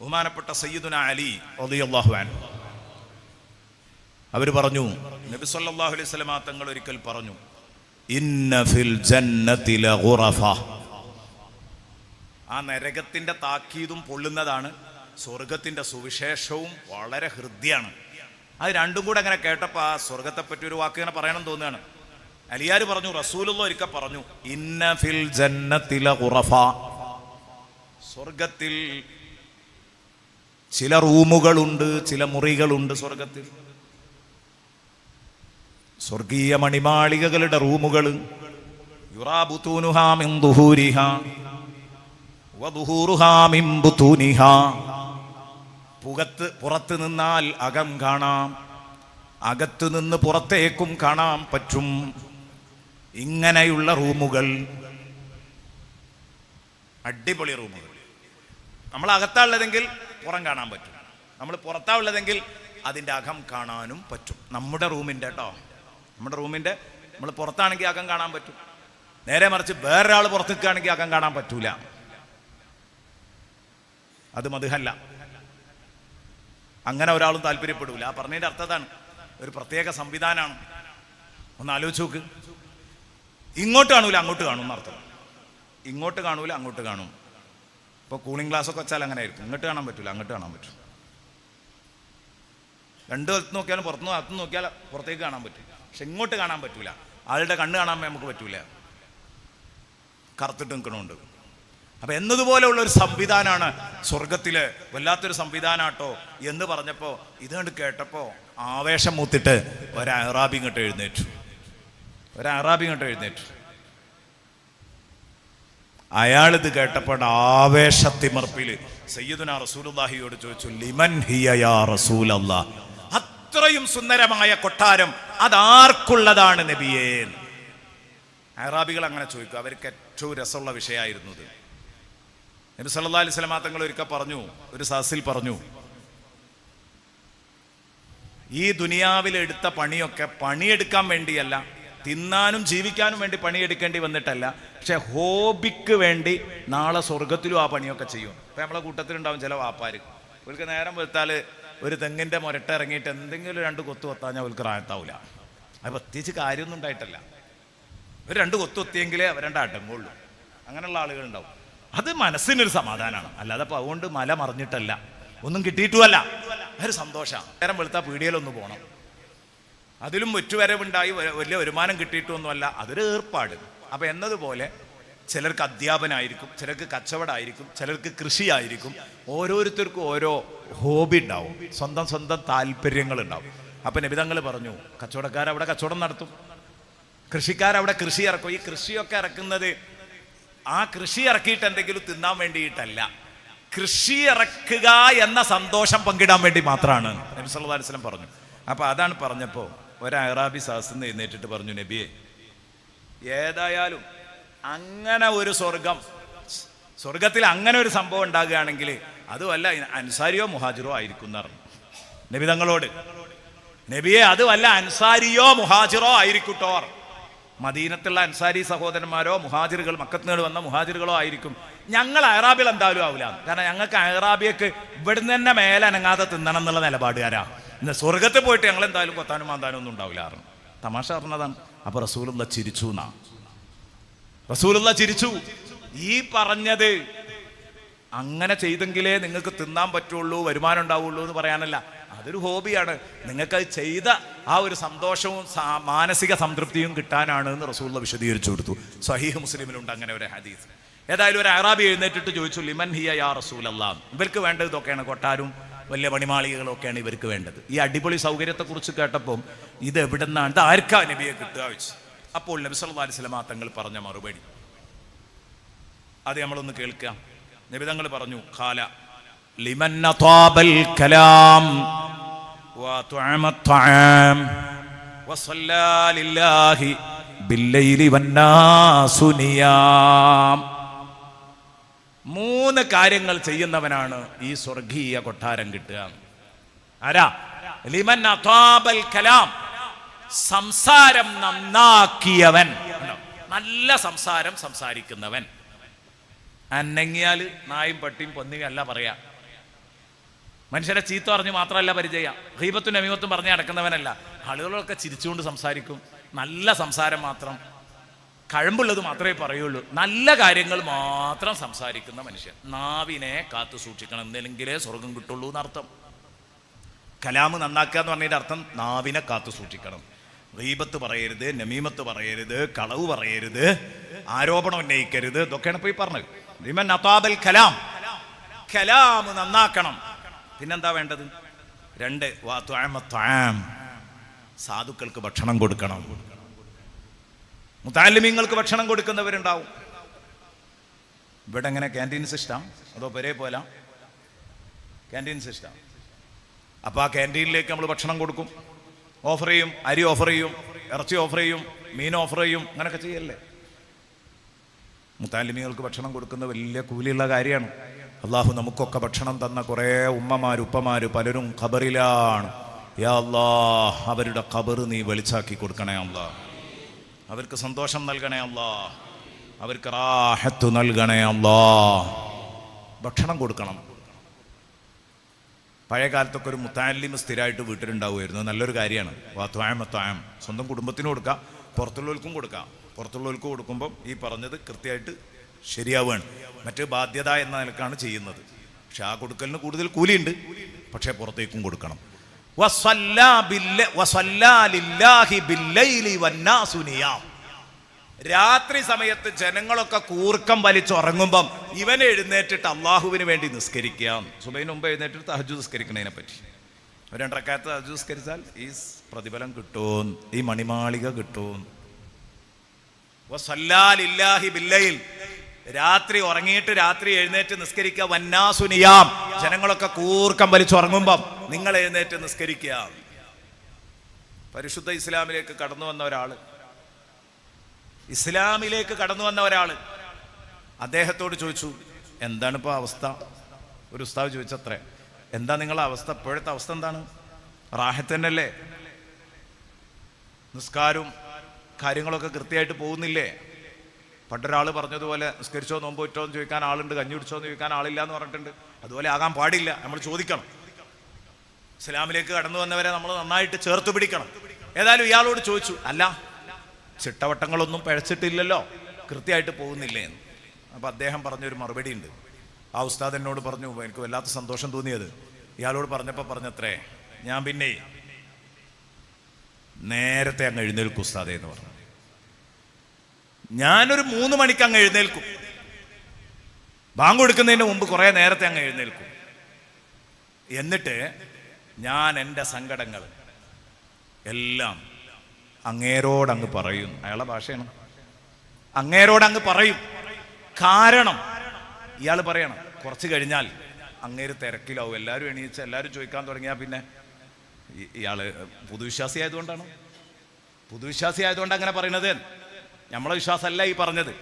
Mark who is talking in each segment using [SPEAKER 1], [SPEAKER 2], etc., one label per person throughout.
[SPEAKER 1] ബഹുമാനപ്പെട്ട സയ്യിദുന അലി റളിയല്ലാഹു അൻഹു. അവർ പറഞ്ഞു നബി സല്ലല്ലാഹു അലൈഹി വസല്ലമ തങ്ങൾ ഒരിക്കൽ പറഞ്ഞു ഇന്ന ഫിൽ ജന്നതി ലഗുറഫ. ആ നരകത്തിന്റെ താക്കീതും പൊള്ളുന്നതാണ് സ്വർഗത്തിന്റെ സുവിശേഷവും വളരെ ഹൃദ്യമാണ് അത് രണ്ടും കൂടെ അങ്ങനെ കേട്ടപ്പോൾ ആ സ്വർഗത്തെ പറ്റി ഒരു വാക്ക് ഇങ്ങനെ പറയണം തോന്നുകയാണ്. അലിയാർ പറഞ്ഞു റസൂലുള്ള ഒരിക്കൽ പറഞ്ഞു ഇന്ന ഫിൽ ജന്നത്തില ഉറഫ സ്വർഗത്തിൽ ചില റൂമുകളുണ്ട് ചില മുറികളുണ്ട് സ്വർഗത്തിൽ സ്വർഗീയ മണിമാളികകളുടെ റൂമുകൾ പുകത്ത് പുറത്ത് നിന്നാൽ അകം കാണാം അകത്തു നിന്ന് പുറത്തേക്കും കാണാൻ പറ്റും. ഇങ്ങനെയുള്ള റൂമുകൾ. അടിപൊളി റൂമുകൾ. നമ്മൾ അകത്താളുള്ളതെങ്കിൽ പുറം കാണാൻ പറ്റും. നമ്മൾ പുറത്താവുള്ളതെങ്കിൽ അതിന്റെ അകം കാണാനും പറ്റും. നമ്മുടെ റൂമിന്റെ കേട്ടോ നമ്മുടെ റൂമിന്റെ നമ്മൾ പുറത്താണെങ്കിൽ അകം കാണാൻ പറ്റും. നേരെ മറിച്ച് വേറൊരാൾ പുറത്ത് നിൽക്കുകയാണെങ്കിൽ അകം കാണാൻ പറ്റൂല. അത് മധുഹല്ല. അങ്ങനെ ഒരാളും താല്പര്യപ്പെടൂല. ആ പറഞ്ഞതിന്റെ അർത്ഥതാണ് ഒരു പ്രത്യേക സംവിധാനമാണ് ഒന്ന് ആലോചിച്ച് നോക്ക്. ഇങ്ങോട്ട് കാണൂല അങ്ങോട്ട് കാണും എന്നർത്ഥം. ഇങ്ങോട്ട് കാണൂല അങ്ങോട്ട് കാണും. ഇപ്പോൾ കൂളിംഗ് ഗ്ലാസ് ഒക്കെ വെച്ചാൽ അങ്ങനെ ആയിരിക്കും ഇങ്ങോട്ട് കാണാൻ പറ്റില്ല അങ്ങോട്ട് കാണാൻ പറ്റും. രണ്ട് വലത്ത് നോക്കിയാലും പുറത്തുനിന്ന് അകത്ത് നോക്കിയാൽ പുറത്തേക്ക് കാണാൻ പറ്റും. പക്ഷെ ഇങ്ങോട്ട് കാണാൻ പറ്റില്ല ആളുടെ കണ്ണ് കാണാൻ നമുക്ക് പറ്റില്ല കറുത്തിട്ട് നിൽക്കണമുണ്ട് അപ്പൊ എന്നതുപോലെയുള്ള ഒരു സംവിധാനമാണ് സ്വർഗത്തിൽ വല്ലാത്തൊരു സംവിധാനാട്ടോ എന്ന് പറഞ്ഞപ്പോൾ ഇത് കണ്ട് കേട്ടപ്പോൾ ആവേശം മൂത്തിട്ട് ഒരു അറാബി ഇങ്ങോട്ട് എഴുന്നേറ്റു. ഒരു അറാബി ഇങ്ങോട്ട് എഴുന്നേറ്റു. അയാൾ ഇത് കേട്ടപ്പോൾ ആവേശത്തിമർപ്പിൽ സയ്യിദുന റസൂലുള്ളാഹിയോട് ചോദിച്ചു ലിമൻ ഹിയ യാ അത്രയും സുന്ദരമായ കൊട്ടാരം അതാർക്കുള്ളതാണ് നബിയേൻ അറാബികൾ അങ്ങനെ ചോദിക്കും അവർക്ക് ഏറ്റവും രസമുള്ള വിഷയമായിരുന്നു ഇത്. നബി സല്ല അലൈഹി സ്വലാ തങ്ങൾ ഒരിക്കൽ പറഞ്ഞു ഒരു സഹസിൽ പറഞ്ഞു ഈ ദുനിയാവിൽ എടുത്ത പണിയൊക്കെ പണിയെടുക്കാൻ വേണ്ടിയല്ല തിന്നാനും ജീവിക്കാനും വേണ്ടി പണിയെടുക്കേണ്ടി വന്നിട്ടല്ല. പക്ഷെ ഹോബിക്ക് വേണ്ടി നാളെ സ്വർഗത്തിലും ആ പണിയൊക്കെ ചെയ്യും. ഇപ്പം നമ്മളെ കൂട്ടത്തിലുണ്ടാവും ചില വാപ്പാർ ഇവർക്ക് നേരം വെളുത്താൽ ഒരു തെങ്ങിന്റെ മുരട്ട ഇറങ്ങിയിട്ട് എന്തെങ്കിലും രണ്ട് കൊത്തു കൊത്താഞ്ഞാൽ അവർക്ക് റായത്താവില്ല അത് പ്രത്യേകിച്ച് കാര്യമൊന്നും ഉണ്ടായിട്ടല്ല. ഒരു രണ്ട് കൊത്തു കൊത്തിയെങ്കിലേ അവരുടെ അടങ്ങുള്ളൂ. അങ്ങനെയുള്ള ആളുകളുണ്ടാവും. അത് മനസ്സിനൊരു സമാധാനമാണ് അല്ലാതെ അപ്പോൾ അതുകൊണ്ട് മല മറിഞ്ഞിട്ടല്ല. ഒന്നും കിട്ടിയിട്ടുമല്ല. ഒരു സന്തോഷമാണ്. നേരം വെളുത്താൽ പീടികയിലൊന്ന് പോകണം അതിലും ഒറ്റുവരവുണ്ടായി വലിയ വരുമാനം കിട്ടിയിട്ടൊന്നുമല്ല അതൊരു ഏർപ്പാട്. അപ്പം എന്നതുപോലെ ചിലർക്ക് അധ്യാപനമായിരിക്കും ചിലർക്ക് കച്ചവടമായിരിക്കും ചിലർക്ക് കൃഷിയായിരിക്കും ഓരോരുത്തർക്കും ഓരോ ഹോബി ഉണ്ടാവും സ്വന്തം സ്വന്തം താല്പര്യങ്ങൾ ഉണ്ടാവും അപ്പം നബിതങ്ങൾ പറഞ്ഞു കച്ചവടക്കാരവിടെ കച്ചവടം നടത്തും. കൃഷിക്കാരവിടെ കൃഷി ഇറക്കും. ഈ കൃഷിയൊക്കെ ഇറക്കുന്നത് ആ കൃഷി ഇറക്കിയിട്ട് എന്തെങ്കിലും തിന്നാൻ വേണ്ടിയിട്ടല്ല. കൃഷി ഇറക്കുക എന്ന സന്തോഷം പങ്കിടാൻ വേണ്ടി മാത്രമാണ്. നബി സല്ലല്ലാഹു അലൈഹി വസല്ലം പറഞ്ഞു. അപ്പൊ അതാണ് പറഞ്ഞപ്പോൾ ഒരു അറാബി സാഹസിന്ന് എഴുന്നേറ്റിട്ട് പറഞ്ഞു നബിയെ ഏതായാലും അങ്ങനെ ഒരു സ്വർഗം സ്വർഗത്തിൽ അങ്ങനെ ഒരു സംഭവം ഉണ്ടാകുകയാണെങ്കിൽ അതുമല്ല അൻസാരിയോ മുഹാജിറോ ആയിരിക്കും എന്ന് പറഞ്ഞു. നബി തങ്ങളോട് നബിയെ അത് വല്ല അൻസാരിയോ മുഹാജിറോ ആയിരിക്കട്ടോ മദീനത്തുള്ള അൻസാരി സഹോദരന്മാരോ മുഹാജിറുകൾ മക്കത്തിനോട് വന്ന മുഹാജിറുകളോ ആയിരിക്കും. ഞങ്ങൾ അയറാബികൾ എന്തായാലും ആവില്ല കാരണം ഞങ്ങൾക്ക് അയറാബിയക്ക് ഇവിടുന്ന് തന്നെ മേലനങ്ങാതെ തിന്നണം എന്നുള്ള നിലപാടുകാരാ. ഇന്ന് സ്വർഗത്തിൽ പോയിട്ട് ഞങ്ങൾ എന്തായാലും കൊത്താനും മാന്താനും ഒന്നും ഉണ്ടാവില്ല ആറ് തമാശ പറഞ്ഞതാണ്. അപ്പൊ റസൂലുള്ള ചിരിച്ചു എന്നാ. റസൂലുള്ള ചിരിച്ചു. ഈ പറഞ്ഞത് അങ്ങനെ ചെയ്തെങ്കിലേ നിങ്ങൾക്ക് തിന്നാൻ പറ്റുള്ളൂ വരുമാനം ഉണ്ടാവുള്ളൂ എന്ന് പറയാനല്ല. അതൊരു ഹോബിയാണ്. നിങ്ങൾക്ക് അത് ചെയ്ത ആ ഒരു സന്തോഷവും മാനസിക സംതൃപ്തിയും കിട്ടാനാണ് എന്ന് റസൂള്ള വിശദീകരിച്ചു കൊടുത്തു. സഹീഹ് മുസ്ലിമിലുണ്ട് അങ്ങനെ ഒരു ഹദീസ്. ഏതായാലും ഒരു അറാബി എഴുന്നേറ്റിട്ട് ചോദിച്ചു ലിമൻ ഹിയ യാ റസൂൽ അല്ലാം ഇവർക്ക് വേണ്ടത് ഇതൊക്കെയാണ്. കൊട്ടാരും വലിയ മണിമാളികകളും ഒക്കെയാണ് ഇവർക്ക് വേണ്ടത് ഈ അടിപൊളി സൗകര്യത്തെക്കുറിച്ച് കേട്ടപ്പം ഇത് എവിടെ നിന്നാണ് ഇത് ആർക്കാ നബിയെ കിട്ടുക വെച്ച് അപ്പോൾ നബി സല്ലല്ലാഹു അലൈഹി വസല്ലമ തങ്ങൾ പറഞ്ഞ മറുപടി അത് നമ്മളൊന്ന് കേൾക്കാം നിബിതങ്ങൾ പറഞ്ഞു ഖാല ലിമൻ അതാബൽ കലാം وطعم الطعام وصلى لله بالليل والناس نيام മൂന്ന് കാര്യങ്ങൾ ചെയ്യുന്നവനാണ് ഈ സ്വർഗീയ കൊട്ടാരം കിട്ടുക. ആരാ? ലിമൻ അതാബൽ കലാം. സംസാരം നന്നാക്കിയവൻ. നല്ല സംസാരം സംസാരിക്കുന്നവൻ. അന്നങ്ങിയാൽ നായും പട്ടിയും പൊന്നിയും അല്ല പറയാ. മനുഷ്യരെ ചീത്ത പറഞ്ഞു മാത്രമല്ല പരിചയ. ഹീബത്തും നമീമത്തും പറഞ്ഞ് നടക്കുന്നവനല്ല. ആളുകളൊക്കെ ചിരിച്ചുകൊണ്ട് സംസാരിക്കും. നല്ല സംസാരം മാത്രം. കഴമ്പുള്ളത് മാത്രമേ പറയുള്ളൂ. നല്ല കാര്യങ്ങൾ മാത്രം സംസാരിക്കുന്ന മനുഷ്യൻ. നാവിനെ കാത്തു സൂക്ഷിക്കണം. എന്തെങ്കിലേ സ്വർഗം കിട്ടുള്ളൂ എന്നർത്ഥം. കലാമ് നന്നാക്കുക എന്ന് പറഞ്ഞതിന്റെ അർത്ഥം നാവിനെ കാത്തു സൂക്ഷിക്കണം. റീബത്ത് പറയരുത് നമീമത്ത് പറയരുത് കളവ് പറയരുത് ആരോപണം ഉന്നയിക്കരുത്. ഇതൊക്കെയാണ് പോയി ഈ പറഞ്ഞത്. റീമൻ അതാബൽ കലാം. കലാം നന്നാക്കണം. പിന്നെന്താ വേണ്ടത്? രണ്ട് വാ. സാധുക്കൾക്ക് ഭക്ഷണം കൊടുക്കണം. മുത്താലിമീങ്ങൾക്ക് ഭക്ഷണം കൊടുക്കുന്നവരുണ്ടാവും. ഇവിടെ എങ്ങനെ ക്യാന്റീൻ സിസ്റ്റം അതോ പെരേ പോല? ക്യാന്റീൻ സിസ്റ്റം അപ്പോൾ ആ ക്യാന്റീനിലേക്ക് നമ്മൾ ഭക്ഷണം കൊടുക്കും. ഓഫർ ചെയ്യും അരി ഓഫർ ചെയ്യും ഇറച്ചി ഓഫർ ചെയ്യും മീൻ ഓഫർ ചെയ്യും അങ്ങനെയൊക്കെ ചെയ്യല്ലേ? മുത്താലിമികൾക്ക് ഭക്ഷണം കൊടുക്കുന്ന വലിയ കൂലിയുള്ള കാര്യമാണ്. അള്ളാഹു നമുക്കൊക്കെ ഭക്ഷണം തന്ന കുറേ ഉമ്മമാർ ഉപ്പമാർ പലരും ഖബറിലാണ്. യാ അള്ളാഹ് അവരുടെ ഖബർ നീ വെളിച്ചാക്കി കൊടുക്കണേ അല്ലാ അവർക്ക് സന്തോഷം നൽകണേ അല്ലാ. അവർക്ക് റാഹത്ത് നൽകണേ അല്ലാ. ഭക്ഷണം കൊടുക്കണം. പഴയ കാലത്തൊക്കെ ഒരു മുത്താലിം സ്ഥിരമായിട്ട് വീട്ടിലുണ്ടാവുമായിരുന്നു. നല്ലൊരു കാര്യമാണ്. വാത്വായം മത്തായം സ്വന്തം കുടുംബത്തിന് കൊടുക്കാം. പുറത്തുള്ളവർക്കും കൊടുക്കാം. പുറത്തുള്ളവർക്ക് കൊടുക്കുമ്പം ഈ പറഞ്ഞത് കൃത്യമായിട്ട് ശരിയാവുകയാണ്. മറ്റ് ബാധ്യത എന്ന നിലക്കാണ് ചെയ്യുന്നത്. പക്ഷെ ആ കൊടുക്കലിന് കൂടുതൽ കൂലിയുണ്ട്. പക്ഷേ പുറത്തേക്കും കൊടുക്കണം. രാത്രി സമയത്ത് ജനങ്ങളൊക്കെ കൂർക്കം വലിച്ചുറങ്ങുമ്പം ഇവൻ എഴുന്നേറ്റിട്ട് അള്ളാഹുവിന് വേണ്ടി നിസ്കരിക്കാം സുബൈന് മുമ്പ് എഴുന്നേറ്റിട്ട് തഹജു നിസ്കരിക്കണതിനെ പറ്റി. രണ്ടക്കാലത്ത് തഹജു നിസ്കരിച്ചാൽ ഈ പ്രതിഫലം കിട്ടും ഈ മണിമാളിക കിട്ടും. രാത്രി ഉറങ്ങിയിട്ട് രാത്രി എഴുന്നേറ്റ് നിസ്കരിക്കുക വന്നാസുനിയാം ജനങ്ങളൊക്കെ കൂർക്കം വലിച്ചുറങ്ങുമ്പം നിങ്ങൾ എഴുന്നേറ്റ് നിസ്കരിക്കുക പരിശുദ്ധ ഇസ്ലാമിലേക്ക് കടന്നു വന്ന ഒരാൾ. ഇസ്ലാമിലേക്ക് കടന്നു വന്ന ഒരാൾ അദ്ദേഹത്തോട് ചോദിച്ചു എന്താണ് ഇപ്പോൾ അവസ്ഥ? ഒരു ഉസ്താവ് ചോദിച്ചത്രേ എന്താ നിങ്ങളെ അവസ്ഥ? ഇപ്പോഴത്തെ അവസ്ഥ എന്താണ്? റാഹത്ത് തന്നെയല്ലേ? നിസ്കാരവും കാര്യങ്ങളൊക്കെ കൃത്യമായിട്ട് പോകുന്നില്ലേ? പണ്ടൊരാൾ പറഞ്ഞതുപോലെ നിസ്കരിച്ചോ നോമ്പ് വിറ്റോ എന്ന് ചോദിക്കാൻ ആളുണ്ട്. കഞ്ഞി കുടിച്ചോ എന്ന് ചോദിക്കാൻ ആളില്ല എന്ന് പറഞ്ഞിട്ടുണ്ട്. അതുപോലെ ആകാൻ പാടില്ല. നമ്മൾ ചോദിക്കണം. ഇസ്ലാമിലേക്ക് കടന്നു വന്നവരെ നമ്മൾ നന്നായിട്ട് ചേർത്ത് പിടിക്കണം. ഏതായാലും ഇയാളോട് ചോദിച്ചു അല്ല ചിട്ടവട്ടങ്ങളൊന്നും പഴച്ചിട്ടില്ലല്ലോ കൃത്യമായിട്ട് പോകുന്നില്ലേ? എന്ന്. അപ്പം അദ്ദേഹം പറഞ്ഞൊരു മറുപടി ഉണ്ട്. ആ ഉസ്താദ് എന്നോട് പറഞ്ഞു എനിക്ക് വല്ലാത്ത സന്തോഷം തോന്നിയത്. ഇയാളോട് പറഞ്ഞപ്പോൾ പറഞ്ഞത്രേ ഞാൻ പിന്നെ നേരത്തെ അങ്ങ് എഴുന്നേൽക്കും ഉസ്താദേ എന്ന് പറഞ്ഞു. ഞാനൊരു മൂന്ന് മണിക്ക് അങ്ങ് എഴുന്നേൽക്കും. ബാങ്ക് കൊടുക്കുന്നതിന് മുമ്പ് കുറേ നേരത്തെ അങ്ങ് എഴുന്നേൽക്കും. എന്നിട്ട് ഞാൻ എന്റെ സങ്കടങ്ങൾ എല്ലാം അങ്ങേരോട് അങ്ങ് പറയും. അയാളെ ഭാഷയാണ്. അങ്ങേരോട് അങ്ങ് പറയും. കാരണം ഇയാൾ പറയണം കുറച്ച് കഴിഞ്ഞാൽ അങ്ങേര് തിരക്കിലാവും. എല്ലാവരും എണീച്ച് എല്ലാവരും ചോദിക്കാൻ തുടങ്ങിയാൽ പിന്നെ ഇയാൾ പുതുവിശ്വാസി ആയതുകൊണ്ടാണ്. പുതുവിശ്വാസി ആയതുകൊണ്ട് അങ്ങനെ പറയുന്നത് നമ്മളെ വിശ്വാസമല്ല ഈ പറഞ്ഞത്.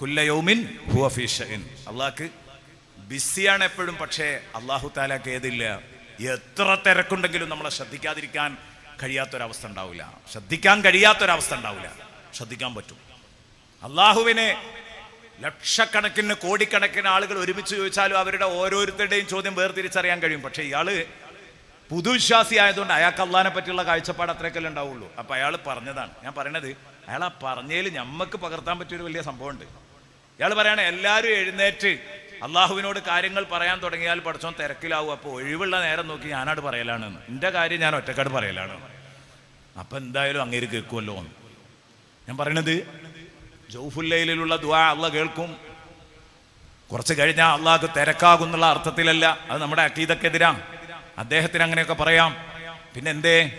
[SPEAKER 1] കുല്ലയോമിൻ ഹുഅഫീഷൻ അള്ളാഹ്ക്ക് ബിസിയാണ് എപ്പോഴും പക്ഷേ അള്ളാഹു താലാക്ക് ഏതില്ല? എത്ര തിരക്കുണ്ടെങ്കിലും നമ്മളെ ശ്രദ്ധിക്കാതിരിക്കാൻ കഴിയാത്തൊരവസ്ഥ ഉണ്ടാവില്ല. ശ്രദ്ധിക്കാൻ കഴിയാത്തൊരവസ്ഥ ഉണ്ടാവില്ല. ശ്രദ്ധിക്കാൻ പറ്റും. അള്ളാഹുവിനെ ലക്ഷക്കണക്കിന് കോടിക്കണക്കിന് ആളുകൾ ഒരുമിച്ച് ചോദിച്ചാലും അവരുടെ ഓരോരുത്തരുടെയും ചോദ്യം വേർതിരിച്ചറിയാൻ കഴിയും. പക്ഷേ ഇയാൾ പുതുവിശ്വാസി ആയതുകൊണ്ട് അയാൾക്ക് അള്ളഹാനെ പറ്റിയുള്ള കാഴ്ചപ്പാട് അത്രയൊക്കെ ഉണ്ടാവുള്ളൂ. അപ്പൊ അയാൾ പറഞ്ഞതാണ്. ഞാൻ പറയണത് അയാൾ ആ പറഞ്ഞതിൽ ഞമ്മക്ക് പകർത്താൻ പറ്റിയൊരു വലിയ സംഭവമുണ്ട്. ഇയാൾ പറയണേ എല്ലാവരും എഴുന്നേറ്റ് അള്ളാഹുവിനോട് കാര്യങ്ങൾ പറയാൻ തുടങ്ങിയാൽ പഠിച്ചോ തിരക്കിലാവും. അപ്പോൾ ഒഴിവുള്ള നേരം നോക്കി ഞാനാട് പറയലാണ് എന്റെ കാര്യം ഞാൻ ഒറ്റക്കാട് പറയലാണ് അപ്പൊ എന്തായാലും അങ്ങേര് കേൾക്കുമല്ലോ. ഞാൻ പറയണത് ജൗഫുല്ലയിലുള്ള ദുആ അള്ള കേൾക്കും. കുറച്ച് കഴിഞ്ഞാൽ അള്ളാഹ് തിരക്കാകുന്നുള്ള അർത്ഥത്തിലല്ല. അത് നമ്മുടെ അക്കീതക്കെതിരാ അദ്ദേഹത്തിന് അങ്ങനെയൊക്കെ പറയാം. പിന്നെന്തേ?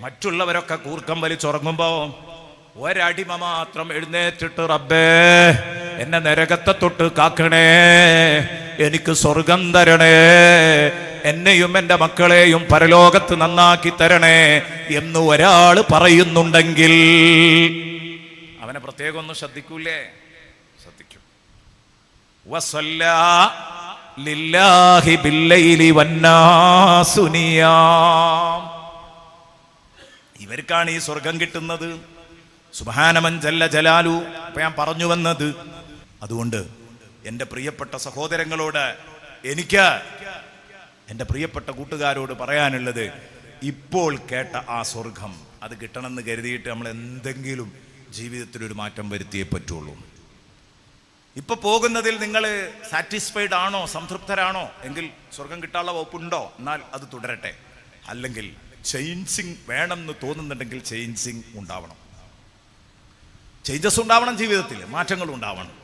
[SPEAKER 1] മറ്റുള്ളവരൊക്കെ കൂർക്കം വലിച്ചുറങ്ങുമ്പോ ഒരടിമ മാത്രം എഴുന്നേറ്റിട്ട് റബ്ബേ എന്നെ നരകത്തെ തൊട്ട് കാക്കണേ എനിക്ക് സ്വർഗം തരണേ എന്നെയും എന്റെ മക്കളെയും പരലോകത്ത് നന്നാക്കി തരണേ എന്ന് ഒരാൾ പറയുന്നുണ്ടെങ്കിൽ അവനെ പ്രത്യേകം ഒന്ന് ശ്രദ്ധിക്കൂലേ? ശ്രദ്ധിക്കും. ബില്ലൈലി. ഇവർക്കാണ് ഈ സ്വർഗം കിട്ടുന്നത്. സുബാനമൻ ജല്ല ജലാലു. അപ്പൊ ഞാൻ പറഞ്ഞു വന്നത് അതുകൊണ്ട് എന്റെ പ്രിയപ്പെട്ട സഹോദരങ്ങളോട് എനിക്ക് എന്റെ പ്രിയപ്പെട്ട കൂട്ടുകാരോട് പറയാനുള്ളത് ഇപ്പോൾ കേട്ട ആ സ്വർഗം അത് കിട്ടണമെന്ന് കരുതിയിട്ട് നമ്മൾ എന്തെങ്കിലും ജീവിതത്തിൽ ഒരു മാറ്റം വരുത്തിയേ പറ്റുള്ളൂ. ഇപ്പൊ പോകുന്നതിൽ നിങ്ങൾ സാറ്റിസ്ഫൈഡ് ആണോ സംതൃപ്തരാണോ? എങ്കിൽ സ്വർഗം കിട്ടാനുള്ള വകുപ്പുണ്ടോ? എന്നാൽ അത് തുടരട്ടെ. അല്ലെങ്കിൽ ചേഞ്ചിങ് വേണമെന്ന് തോന്നുന്നുണ്ടെങ്കിൽ ചേഞ്ചിങ് ഉണ്ടാവണം. ചേഞ്ചസ് ഉണ്ടാവണം ജീവിതത്തിൽ മാറ്റങ്ങൾ ഉണ്ടാവണം.